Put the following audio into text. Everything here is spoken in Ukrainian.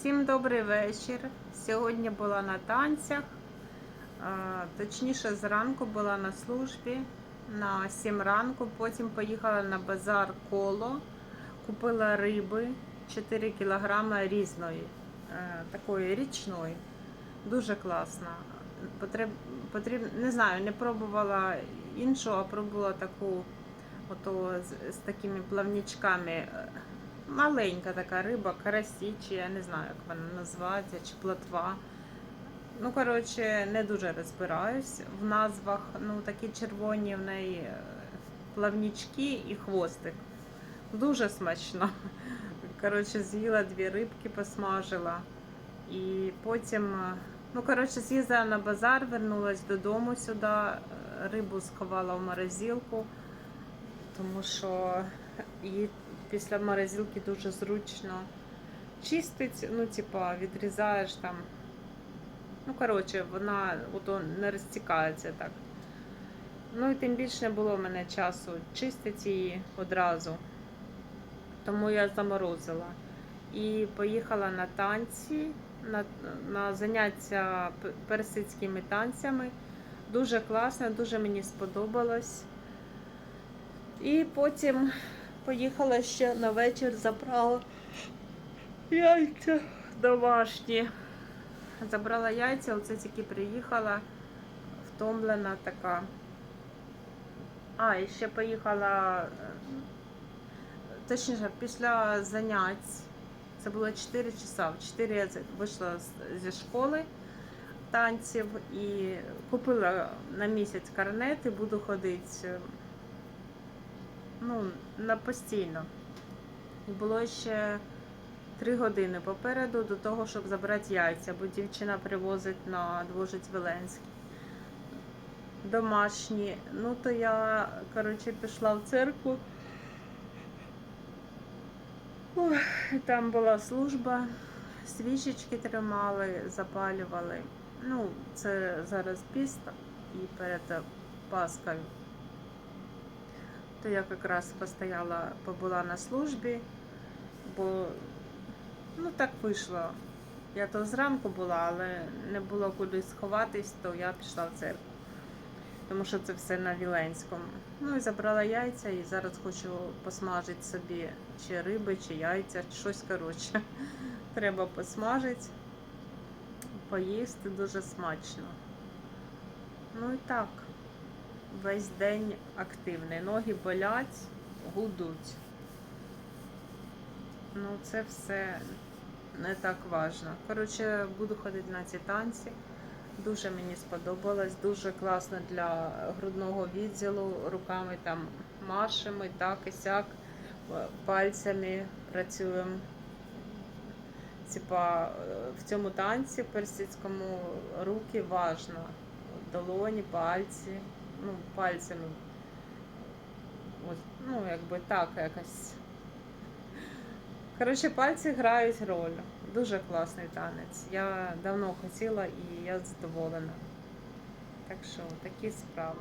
Всім добрий вечір. Сьогодні була на танцях. Е, Точніше, зранку була на службі на 7 ранку. Потім поїхала на базар коло, купила риби 4 кілограми різної, е, такої річної. Дуже класна. Потреб, потріб, не знаю, не пробувала іншу, а пробувала таку ото з, з такими плавнічками. Маленька така риба, карасі, чи я не знаю, як вона називається, чи плотва. Ну, коротше, не дуже розбираюсь в назвах. Ну, такі червоні в неї е, плавнічки і хвостик. Дуже смачно. Коротше, з'їла дві рибки, посмажила. І потім, е, ну, коротше, з'їздила на базар, вернулась додому сюди, е, рибу сховала в морозилку, тому що її після морозилки дуже зручно чистить, ну, типа, відрізаєш там. Ну, коротше, вона ото не розтікається так. Ну і тим більше не було в мене часу чистити її одразу. Тому я заморозила. І поїхала на танці, на, на заняття персидськими танцями. Дуже класно, дуже мені сподобалось. І потім поїхала ще на вечір, забрала яйця домашні. Забрала яйця, оце тільки приїхала, втомлена така. А, і ще поїхала, е, точніше, після занять. Це було 4 часа. В 4 я вийшла зі школи танців і купила на місяць карнет і буду ходити е, ну, на постійно. І було ще три години попереду до того, щоб забрати яйця, бо дівчина привозить на Двожить Веленський. Домашні. Ну, то я, коротше, пішла в церкву. Ой, там була служба, свічечки тримали, запалювали. Ну, це зараз піст і перед Паскою. То я якраз постояла, побула на службі, бо ну так вийшло. Я то зранку була, але не було куди сховатись, то я пішла в церкву. Тому що це все на Віленському. Ну і забрала яйця і зараз хочу посмажити собі чи риби, чи яйця, щось коротше. Треба посмажити, поїсти дуже смачно. Ну і так, весь день активний. Ноги болять, гудуть. Ну, це все не так важно. Коротше, буду ходити на ці танці. Дуже мені сподобалось, дуже класно для грудного відділу. Руками там машемо, так і сяк, пальцями працюємо. Типа в цьому танці персидському руки важно. Долоні, пальці, ну, пальцями. От, ну, якби так якось. Коротше, пальці грають роль. Дуже класний танець. Я давно хотіла і я задоволена. Так що, такі справи.